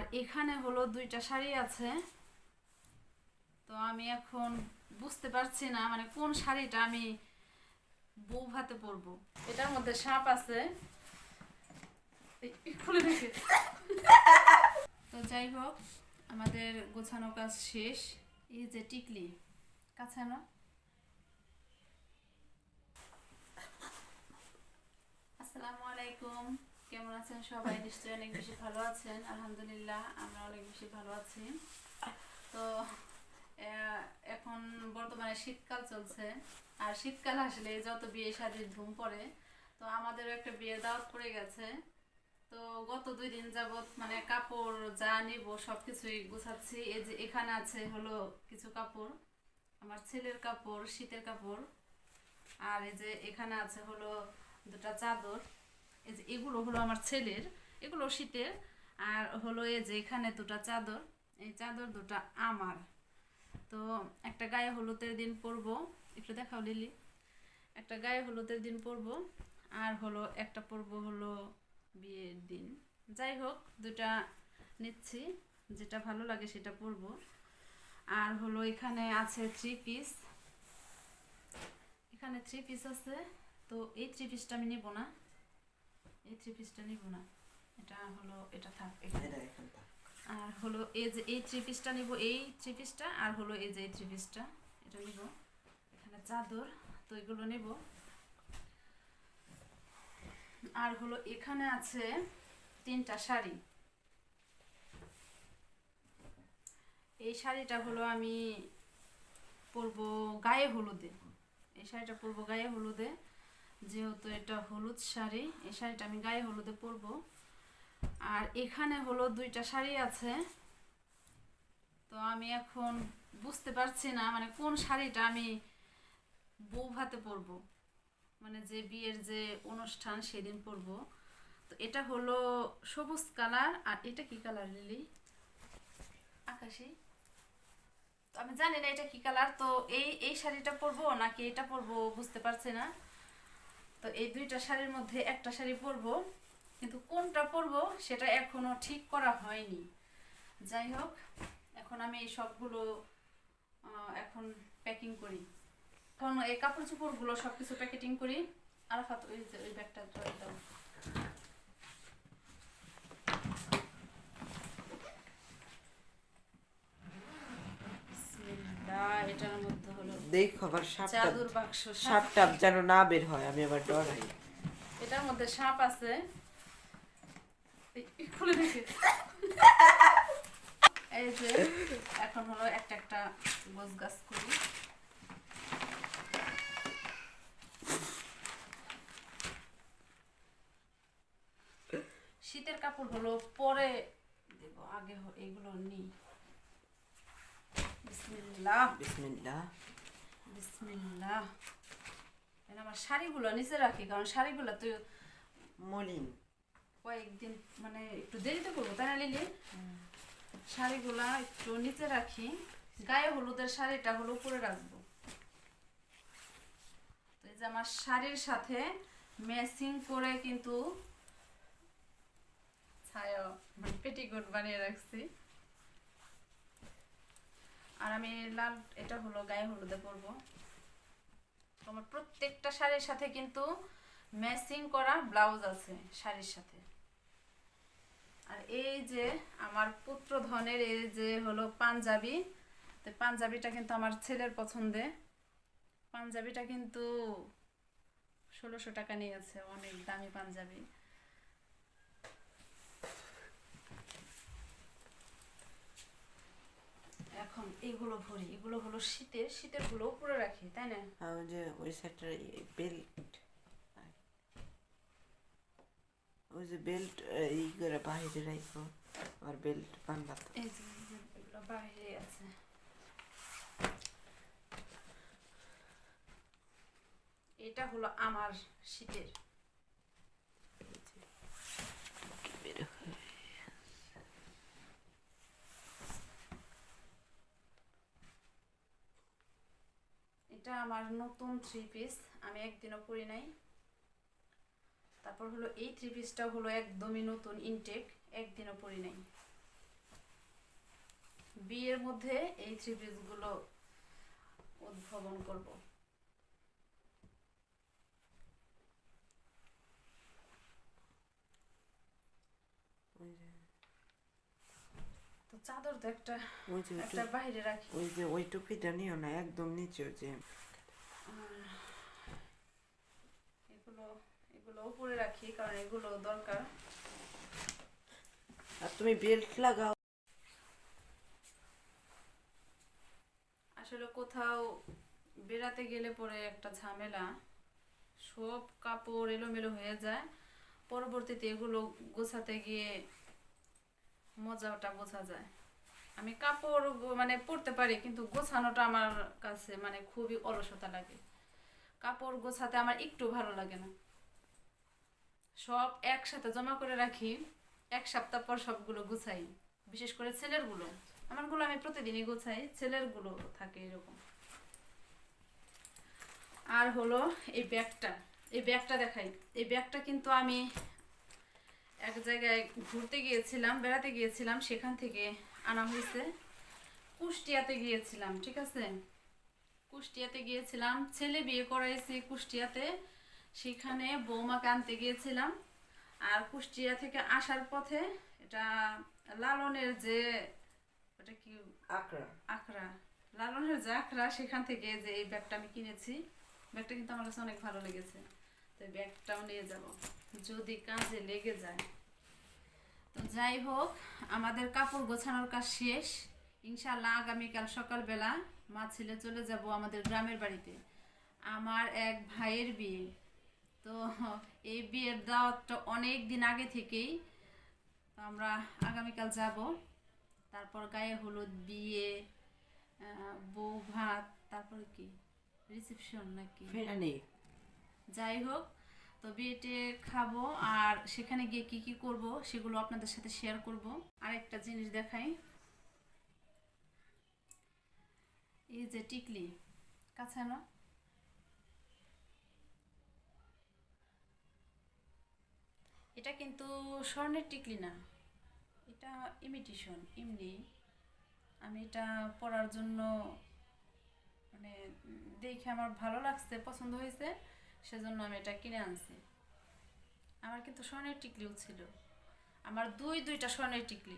আর এখানে হলো দুইটা শাড়ি আছে। তো আমি এখন বুঝতে পারছি না মানে কোন শাড়িটা আমি বউ ভাতে পরবো। এটার মধ্যে সাপ আছে। খুলে দেখে। তো যাই হোক, আমাদের গোছানো কাজ শেষ। এই যে টিকলি, কাছে না আসসালামু আলাইকুম। কেমন আছেন সবাই? নিশ্চয়ই অনেক বেশি ভালো আছেন। আলহামদুলিল্লাহ, আমরা অনেক বেশি ভালো আছি। তো এখন বর্তমানে শীতকাল চলছে। আর শীতকাল আসলে যত বিয়ে শাদির ধুম পড়ে, তো আমাদেরও একটা বিয়ে দাওয়াত পড়ে গেছে। তো গত দুই দিন যাবত মানে কাপড় যা নিব সব কিছুই গুছাচ্ছি। এই যে এখানে আছে হলো কিছু কাপড়, আমার ছেলের কাপড়, শীতের কাপড়। আর এই যে এখানে আছে হলো দুটা চাদর। এই যে এগুলো হলো আমার ছেলের, এগুলো শীতের। আর হলো এই যে এখানে দুটা চাদর, এই চাদর দুটা আমার। তো একটা গায়ে হলুদের দিন পরবো, একটু দেখাও লিলি। একটা গায়ে হলুদের দিন পরবো, আর হলো একটা পরব হলো বিয়ের দিন। যাই হোক দুটা নিচ্ছি, যেটা ভালো লাগে সেটা পরব। আর হলো এখানে আছে থ্রি পিস এখানে থ্রি পিস আছে, তো এই থ্রি পিসটা আমি নেব না। এই থ্রি পিসটা নিব না। এটা হলো এটা থাক আর হলো এই যে এই থ্রি পিসটা নিব এই থ্রি পিসটা আর হলো এই যে এই থ্রি পিসটা এটা নিব। এখানে চাদর তো এগুলো নেব। আর হলো এখানে আছে তিনটা শাড়ি। এই শাড়িটা হলো আমি পরবো গায়ে হলুদে। এই শাড়িটা পরবো গায়ে হলুদে। যেহেতু এটা হলুদ শাড়ি, এই শাড়িটা আমি গায়ে হলুদে পরবো। আর এখানে হলো দুইটা শাড়ি আছে। তো আমি এখন বুঝতে পারছি না মানে কোন শাড়িটা আমি বউ ভাতে পরবো। মানে যে বিয়ের যে অনুষ্ঠান সেদিন পরবো। তো এটা হলো সবুজ কালার, আর এটা কি কালার লিলি? আকাশি। আমি জানি না এটা কি কালার, তো এই এই শাড়িটা পরবো নাকি এটা পরবো বুঝতে পারছি না। তো এই দুইটা শাড়ির মধ্যে একটা শাড়ি পরব, কিন্তু কোনটা পরবো সেটা এখনও ঠিক করা হয়নি। যাই হোক, এখন আমি এই সবগুলো এখন প্যাকিং করি। এখন এই কাপড় চোপড়গুলো সব কিছু প্যাকেটিং করি। আরাফাত, ওই ওই ব্যাগটা দাও বিসমিল্লাহ, এটার মধ্যে হলো দেখো আবার সাপটা চাদর বাক্স সাপটা যেন না বের হয় আমি আবার ডরাই। এটার মধ্যে সাপ আছে। খুলে দেখে। এই যে এখন হলো একটা একটা গোছ গাছ করি। শীতের কাপড় হলো পরে দেব আগে এগুলো নিই। বিসমিল্লাহ। বিসমিল্লাহ। বিসমিল্লাহ। আমার শাড়িগুলো নিচে রাখি কারণ শাড়িগুলো তুই মলিন। কয়েকদিন মানে একটু দেরিতে করব তাই না লিলি? শাড়িগুলা একটু নিচে রাখি। গায়ে হলুদের শাড়িটা হলো উপরে রাখব। তো এই যে আমার শাড়ির সাথে ম্যাচিং করে কিন্তু ছায়া মানে পেটিকোট বানিয়ে রাখছি। আর আমি লাল, এটা হলো গায়ে হলুদে পরবো। তো আমার প্রত্যেকটা শাড়ির সাথে কিন্তু ম্যাচিং করা ব্লাউজ আছে শাড়ির সাথে। আর এই যে আমার পুত্র ধনের এই যে হলো পাঞ্জাবি, তো পাঞ্জাবিটা কিন্তু আমার ছেলের পছন্দে। পাঞ্জাবিটা কিন্তু ষোলোশো টাকা নিয়েছে, অনেক দামি পাঞ্জাবি। এখন এগুলো ভরি এগুলো হলো শীতের শীতেরগুলো উপরে রাখি তাই না? ওই যে ওই সাইডটার বেল্ট ওই যে বেল্ট এই করে বাইরে রাখব আর বেল্ট বানবা তো। এই যে এই যে এগুলো বাইরে আছে। এটা হলো আমার শীতের কি বের হয়। এটা আমার নতুন থ্রি পিস আমি একদিনও পরি নাই। তারপর হলো এই থ্রি পিসটা হলো একদমই নতুন ইনটেক একদিনও পরি নাই। বিয়ের মধ্যে এই থ্রি পিসগুলো উদ্ভাবন করব ওই যে তো চাদর তো একটা ওই যে একটা বাইরে রাখি। ওই যে ওই টুপিটা নিও না একদম নিচে যে। এগুলো এগুলো উপরে রাখি কারণ এগুলো দরকার। আর তুমি বেল্ট লাগাও। আসলে কোথাও বেড়াতে গেলে পরে একটা ঝামেলা। সব কাপড় এলোমেলো হয়ে যায়। পরবর্তীতে এগুলো গোছাতে গিয়ে মজাটা বোঝা যায়। আমি কাপড় মানে পরতে পারি, কিন্তু গোছানোটা আমার কাছে মানে খুবই অলসতা লাগে। কাপড় গোছাতে আমার একটু ভালো লাগে না। সব একসাথে জমা করে রাখি, এক সপ্তাহ পর সবগুলো গুছাই। বিশেষ করে ছেলেরগুলো। আমারগুলো আমি প্রতিদিনই গোছাই, ছেলেরগুলো থাকে এরকম। আর হলো এই ব্যাগটা। এই ব্যাগটা দেখাই। এই ব্যাগটা কিন্তু আমি এক জায়গায় ঘুরতে গিয়েছিলাম বেড়াতে গিয়েছিলাম সেখান থেকে আনা হয়েছে। কুষ্টিয়াতে গিয়েছিলাম ঠিক আছে? কুষ্টিয়াতে গিয়েছিলাম ছেলে বিয়ে করাইছি কুষ্টিয়াতে। সেখানে বৌমাকে আনতে গিয়েছিলাম। আর কুষ্টিয়া থেকে আসার পথে এটা লালনের যে ওটা কি? আকরা আখড়া। লালনের যে আখড়া সেখান থেকে যে এই ব্যাগটা আমি কিনেছি। ব্যাগটা কিন্তু আমার কাছে অনেক ভালো লেগেছে। ব্যাগটাও নিয়ে যাব। যদি কাজে লেগে যায়। তো যাই হোক, আমাদের কাপড় গোছানোর কাজ শেষ। ইনশাল্লাহ আগামীকাল সকালবেলা মা ছেলে চলে যাব আমাদের গ্রামের বাড়িতে। আমার এক ভাইয়ের বিয়ে। তো এই বিয়ের দাওয়াতটা অনেক দিন আগে থেকেই। আমরা আগামীকাল যাব। তারপর গায়ে হলুদ, বিয়ে বউ ভাত, তারপর কি? রিসেপশন নাকি? যাই হোক, তো বিয়েতে খাব আর সেখানে গিয়ে কি কি করব সেগুলো আপনাদের সাথে শেয়ার করব। আর একটা জিনিস দেখাই। এই যে টিকলি, কাছে না এটা কিন্তু স্বর্ণের টিকলি না, এটা ইমিটেশন এমনি। আমি এটা পরার জন্য মানে দেখে আমার ভালো লাগছে, পছন্দ হয়েছে। সেজন্য আমি এটা কিনে আনছি। আমার কিন্তু স্বর্ণের টিকলিও ছিল। আমার দুই দুইটা স্বর্ণের টিকলি।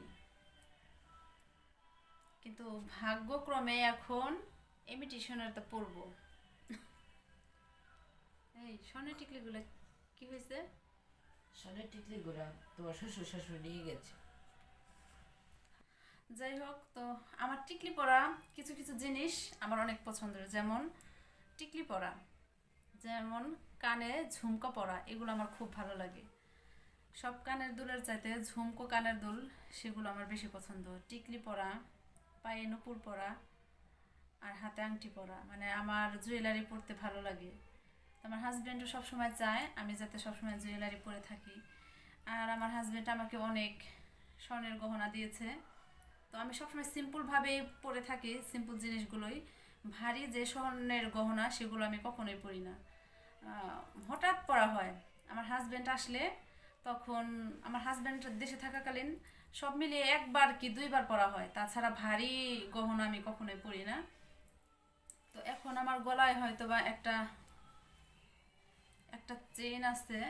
কিন্তু ভাগ্যক্রমে এখন ইমিটেশনের তো পরবো। এই স্বর্ণের টিকলিগুলো কি হয়েছে? স্বর্ণের টিকলিগুলো তোমার শ্বশুর শাশুড়ি নিয়ে গেছে। যাই হোক তো আমার টিকলি পরা কিছু কিছু জিনিস আমার অনেক পছন্দের। যেমন টিকলি পরা। যেমন কানে ঝুমকো পরা, এগুলো আমার খুব ভালো লাগে। সব কানের দুলের চাইতে ঝুমকো কানের দুল সেগুলো আমার বেশি পছন্দ। টিকলি পরা, পায়ে নুপুর পরা আর হাতে আংটি পরা মানে আমার জুয়েলারি পরতে ভালো লাগে। আমার হাজব্যান্ডও সবসময় চায় আমি যাতে সবসময় জুয়েলারি পরে থাকি। আর আমার হাজব্যান্ড আমাকে অনেক স্বর্ণের গহনা দিয়েছে। তো আমি সবসময় সিম্পলভাবে পরে থাকি সিম্পল জিনিসগুলোই। ভারী যে স্বর্ণের গহনা, সেগুলো আমি কখনোই পরি না। হঠাৎ পরা হয়। আমার হাজব্যান্ড আসলে তখন আমার হাজব্যান্ড দেশে থাকাকালীন সব মিলিয়ে একবার কি দুইবার পরা হয়। তাছাড়া ভারী গহনা আমি কখনোই পরি না। তো এখন আমার গলায় হয়তো বা একটা একটা চেন আছে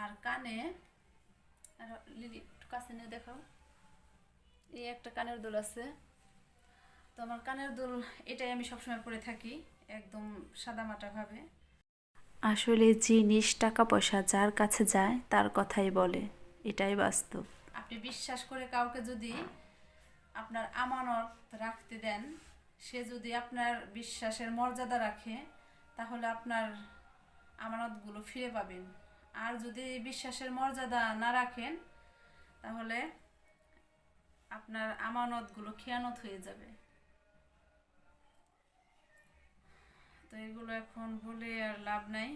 আর কানে, আর লিলি একটু কাছে নিয়ে দেখাও। এই একটা কানের দুল আছে। তো আমার কানের দুল এটাই আমি সবসময় পরে থাকি একদম সাদামাটা ভাবে। আসলে জিনিস টাকা পয়সা যার কাছে যায় তার কথাই বলে। এটাই বাস্তব। আপনি বিশ্বাস করে কাউকে যদি আপনার আমানত রাখতে দেন সে যদি আপনার বিশ্বাসের মর্যাদা রাখে তাহলে আপনার আমানতগুলো ফিরে পাবেন। আর যদি বিশ্বাসের মর্যাদা না রাখেন তাহলে আপনার আমানতগুলো খেয়ানত হয়ে যাবে। তো এগুলো এখন বলে আর লাভ নাই।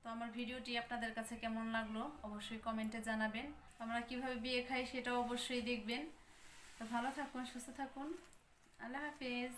তো আমার ভিডিওটি আপনাদের কাছে কেমন লাগল অবশ্যই কমেন্টে জানাবেন। আমরা কীভাবে বিয়ে খাই সেটাও অবশ্যই দেখবেন। তো ভালো থাকুন, সুস্থ থাকুন। আল্লাহ হাফিজ।